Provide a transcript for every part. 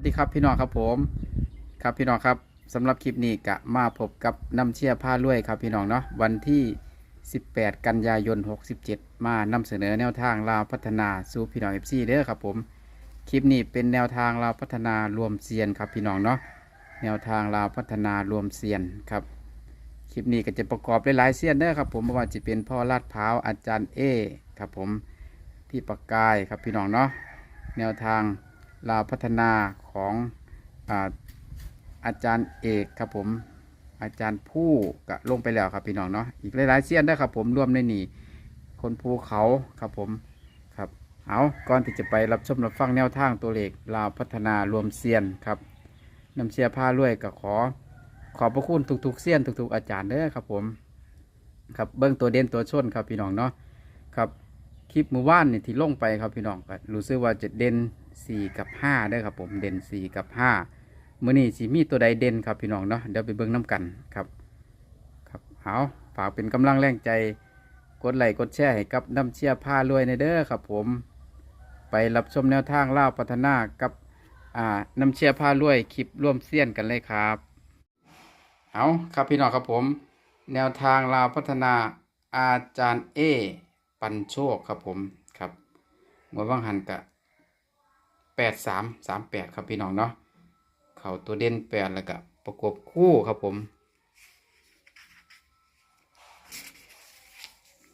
สวัสดีครับพี่น้องครับผมครับพี่น้องครับสำหรับคลิปนี้กะมาพบกับน้ำเชี่ยผ้าลุ่ยครับพี่น้องเนาะวันที่ 18 กันยายน 67 มานำเสนอแนวทางลาวพัฒนาสู่พี่น้องเอฟซีเด้อครับผมคลิปนี้เป็นแนวทางลาวพัฒนารวมเซียนครับพี่น้องเนาะแนวทางลาวพัฒนารวมเซียนครับคลิปนี้ก็จะประกอบด้วยหลายเซียนเด้อครับผมไม่ว่าจะเป็นพ่อลาดพร้าวอาจารย์เอครับผมพี่ปากกายครับพี่น้องเนาะแนวทาง ลาวพัฒนาของอาอาจารย์เอกครับผมอาจารย์ผู้กะลงไปแล้วครับพี่น้องเนาะอีกหลายๆเสี้ยนได้ครับผมร่วมในนี่คนภูเขาครับผมครับเอาก่อนที่จะไปรับชมรับฟังแนวทางตัวเลขลาวพัฒนารวมเซียนครับนำเชียผ้าลวยก็ขอ ขอบพระคุณทุกๆเสี้ยนทุก ๆ อาจารย์เด้อครับผมครับเบื้องตัวเด่นตัวชนครับพี่น้องเนาะครับคลิปมือว่านนี่ที่ลงไปครับพี่น้องก็รู้สึกว่าจะเด่น สี่กับห้าได้อครับผมเด่นสี่กับห้ามื่อนี้สีมีตัวใดเด่นครับพี่น้องเนาะเดี๋ยวไปเบิ่งน้กันครับครับเอาฝากเป็นกำลังแรงใจกดไลค์กดแชร์ให้กับน้ำเชียร์ผ้ารวยในเด้อครับผม ไปรับชมแนวทางเล่าพัฒนากับอ่าน้ำเชียร์ผ้ารวยคลิปร่วมเสี้ยนกันเลยครับ เอาครับพี่น้องครับผม แนวทางลาวพัฒนาอาจารย์เอปันโชคครับผมครับงวดว่างหันกะ แปดสามสามแปดครับพี่น้องเนาะเข่าตัวเด่นแปดแล้วก็ประกบคู่ครับผม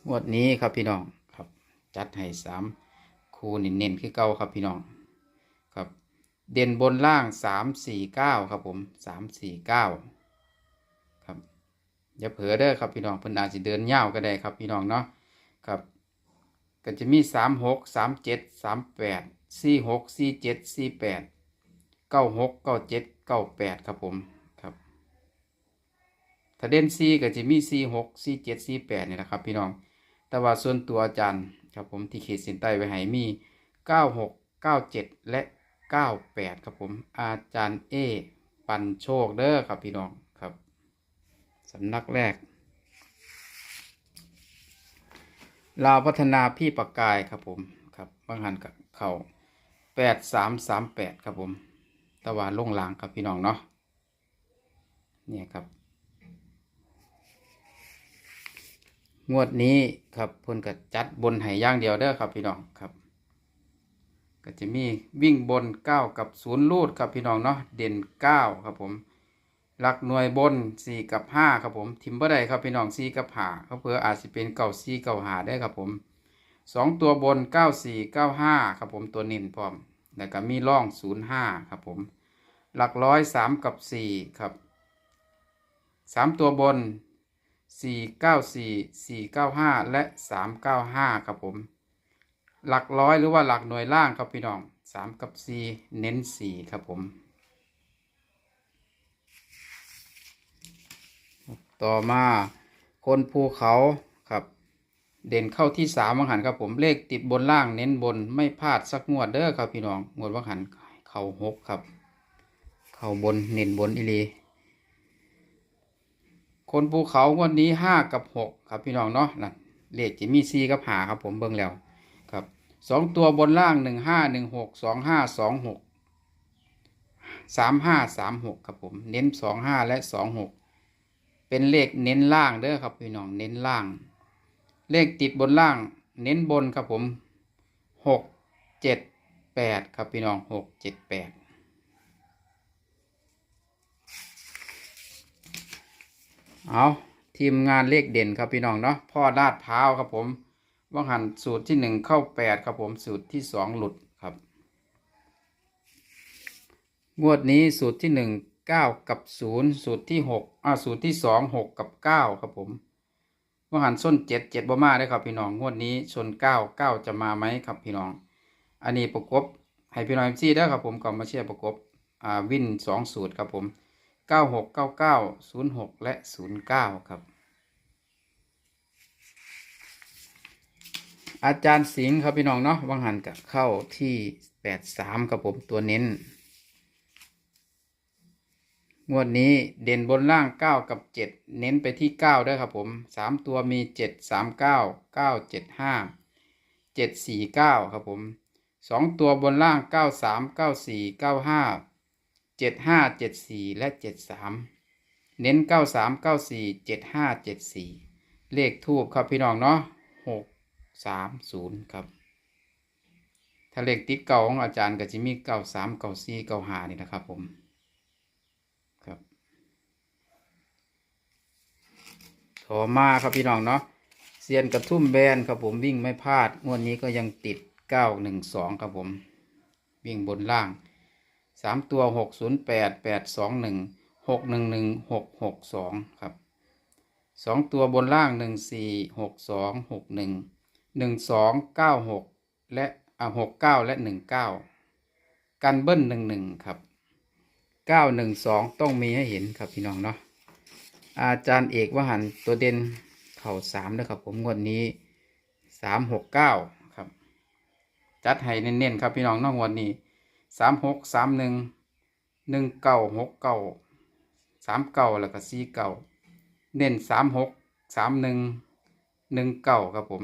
งวดนี้ครับพี่น้องครับ จัดให้สามคู่เน้นๆคือเก้าครับพี่น้องครับ เด่นบนล่างสามสี่เก้าครับผมสามสี่เก้าครับอย่าเผลอเด้อครับพี่น้องเพิ่นอาจจะเดินเยาก็ได้ครับพี่น้องเนาะครับก็จะมีสามหกสามเจ็ดสามแปด สี่หกสี่เจ็ดสี่แปดเก้าหกเก้าเจ็ดเก้าแปดครับผมครับถ้าเด่นสี่ก็จะมีสี่หกสี่เจ็ดสี่แปดนี่แหละครับ พี่น้อง แต่ว่าส่วนตัวอาจารย์ครับผมที่ขีดเส้นใต้ไว้ให้มีเก้าหกเก้าเจ็ดและเก้าแปดครับผมอาจารย์เอปันโชคเด้อครับพี่น้องครับสำนักแรกลาวพัฒนาพี่ปากกายครับผมครับบางหันกับเขา แปดสามสามแปดครับผมตะวันลงหลางครับพี่น้องเนาะเนี่ยครับ งวดนี้ครับเพิ่นก็จัดบนไห่ย่างเดียวเด้อครับพี่น้องครับ ก็จะมีวิ่งบนเก้ากับศูนย์ลูดครับพี่น้องเนาะเด่นเก้าครับผมหลักหน่วยบนสี่กับห้าครับผม ทิมบ่ได้ครับพี่น้องสี่กับห้าเขาเผื่ออาจจะเป็นเก้าสี่เก้าห้าได้ครับผม สองตัวบนเก้าสี่เก้าห้าครับผมตัวน้นพร้อม แล้วก็มีร่องศูนย์ห้าครับผม หลักร้อยสามกับสี่ครับสามตัวบนสี่เก้าสี่สี่เก้าห้าและสามเก้าห้าครับผม หลักร้อยหรือว่าหลักหน่วยล่างครับพี่น้องสามกับสี่เน้นสี่ครับผม ต่อมาคนภูเขา เด่นเข้าที่สามวังหันครับผมเลขติดบนล่างเน้นบนไม่พลาดสักงวดเด้อครับพี่น้องงวดวังหันเข่าหกครับ เข่าบนเน้นบนอีหลีคนภูเขางวดนี้ห้ากับหกครับพี่น้องเนาะนั่นเลขจะมีซีกับหาครับผมเบิ่งแล้วครับสองตัวบนล่างหนึ่งห้าหนึ่งหกสองห้าสองหกสามห้าสามหกครับผมเน้นสองห้าและสองหกเป็นเลขเน้นล่างเด้อครับพี่น้องเน้นล่าง เลขติดบนล่าง เน้นบนครับผมหกเจ็ดแปดครับพี่น้องหกเจ็ดแปดเอาทีมงานเลขเด่นครับพี่น้องเนาะพ่อลาดพร้าวครับผมว่างหันสูตรที่หนึ่งเข้าแปดครับผมสูตรที่สองหลุดครับ งวดนี้สูตรที่หนึ่งเก้ากับศูนย์สูตรที่หกอ่าสูตรที่สองหกกับเก้าครับผม ว่าหันส้นเจ็ดเจ็ดบ่มาได้ครับพี่น้องงวดนี้ชนเก้าเก้าจะมาไหมครับพี่น้อง อันนี้ประกบให้พี่น้องเซีได้ครับผมก่อนมาเชียร์ประกบอ่าวินสองสูตรครับผมเก้าหกเก้าเก้าศูนย์หกและศูนย์เก้าครับ อาจารย์สิงห์ครับพี่น้องเนาะวังหันกับเข้าที่แปดสามครับผมตัวเน้น งวดนี้เด่นบนล่างเก้ากับเจ็ดเน้นไปที่เก้าด้วยครับผมสามตัวมีเจ็ดสามเก้าเก้าเจ็ดห้าเจ็ดสี่เก้าครับผมสองตัวบนล่างเก้าสามเก้าสี่เก้าห้าเจ็ดห้าเจ็ดสี่และเจ็ดสามเน้นเก้าสามเก้าสี่เจ็ดห้าเจ็ดสี่เลขทูบครับพี่น้องเนาะหกสามศูนย์ครับ ถ้าเลขติดเก่าของอาจารย์ก็จะมีเก้าสามเก้าสี่เก้าห้านี่นะครับผม ครับ โถมาครับพี่น้องเนาะเซียนกระทุ่มแบนครับผมวิ่งไม่พลาดงวดนี้ก็ยังติดเก้าหนึ่งสองครับผม วิ่งบนล่างสามตัวหกศูนย์แปดแปดสองหนึ่งหกหนึ่งหนึ่งหกหกสองครับสองตัวบนล่างหนึ่งสี่หกสองหกหนึ่งหนึ่งสองเก้าหกและอ่าหกเก้าและหนึ่งเก้ากันเบิ้ลหนึ่งหนึ่งครับเก้าหนึ่งสองต้องมีให้เห็นครับพี่น้องเนาะ อาจารย์เอกวหันตัวเด่นเข่าสามนะครับผมงวดนี้สามหกเก้าครับ จัดให้เน้นๆครับพี่น้องเนอกงวดนี้สามหกสามหนึ่งหนึ่งเก้าหกเก้าสามเก้าแล้วก็สี่เก้าเน้นสามหกสามหนึ่งหนึ่งเก้าครับผม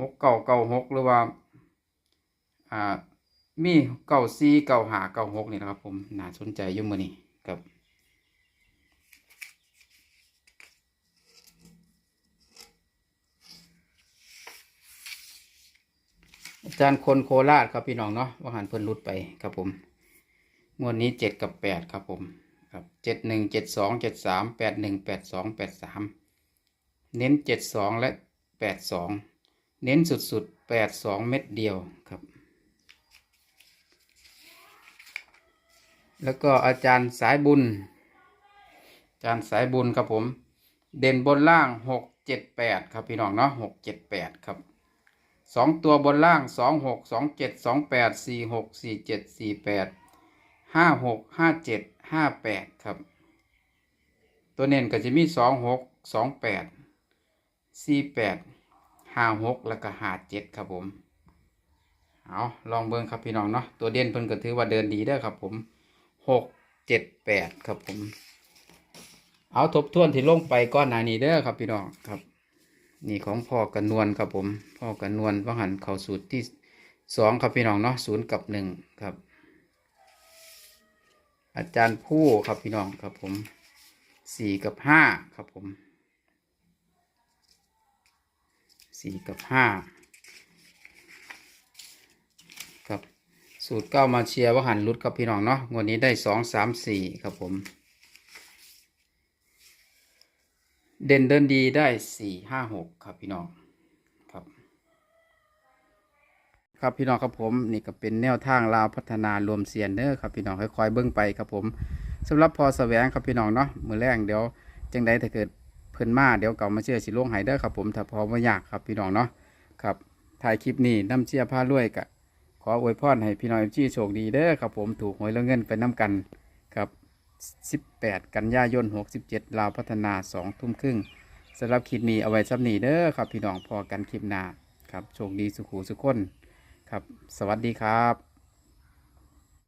หกเก้าเก้าหกหรือว่าอ่ามีเก้าสี่เก้าหาเก้าหกนี่นะครับผมน่าสนใจอยุ่มือนี้ครับ อาจารย์คนโคราชครับพี่น้องเนาะว่าหันเพิ่นรุดไปครับผมงวดนี้เจ็ดกับแปดครับผมครับเจ็ดหนึ่งเจ็ดสองเจ็ดสามแปดหนึ่งแปดสองแปดสามเน้นเจ็ดสองและแปดสองเน้นสุดๆแปดสองเม็ดเดียวครับ แล้วก็อาจารย์สายบุญ อาจารย์สายบุญครับผม เด่นบนล่างหกเจ็ดแปดครับพี่น้องเนาะหกเจ็ดแปดครับ สองตัวบนล่างสองหกสองเจ็ดสองแปดสี่หกสี่เจ็ดสี่แปดห้าหกห้าเจ็ดห้าแปดครับ ตัวเน้นก็จะมีสองหกสองแปดสี่แปดห้าหกแล้วก็ห้าเจ็ดครับผมเอาลองเบิ่งครับพี่น้องเนาะตัวเด่นเพิ่นก็ถือว่าเดินดีเด้ครับผมหกเจ็ดแปดครับผม เอาทบทวนที่ลงไปก้อนหนานี้เด้อครับพี่น้องครับ นี่ของพ่อกันนวลครับผม พ่อกันนวลว่าหันเข้าสูตรที่สองครับพี่น้องเนาะศูนย์กับหนึ่งครับ อาจารย์ผู้ครับพี่น้องครับผมสี่กับห้าครับผมสี่กับห้าครับสูตรเก้ามาเชียร์ว่าหันรุดครับพี่น้องเนาะงวดนี้ได้สองสามสี่ครับผม เด่นเดินดีได้สี่ห้าหกครับพี่น้องครับ ครับพี่น้องครับผมนี่ก็เป็นแนวทางลาวพัฒนารวมเสียนเด้อครับพี่น้องค่อยๆเบิ้งไปครับผมสำหรับพอแสวงครับพี่น้องเนาะมือแรกเดี๋ยวจังใดถ้าเกิดเพิ่นมาเดี๋ยวเก่ามาเชื่อสิลงหายเด้อครับผมถ้าพอไม่อยากครับพี่น้องเนาะครับถ่ายคลิปนี้น้ำเชียร์ผ้ารวยกะขออวยพรให้พี่น้องที่โชคดีเด้อครับผมถูกหวยแล้วเงินไปน้ำกัน 18 กันยายน 67 ลาวพัฒนา 2 ทุ่มครึ่งสำหรับคลิปนี้เอาไว้ซับนี้เด้อครับ พี่น้องพอกันคลิปหน้าครับโชคดีสุขูสุขคนครับ สวัสดีครับ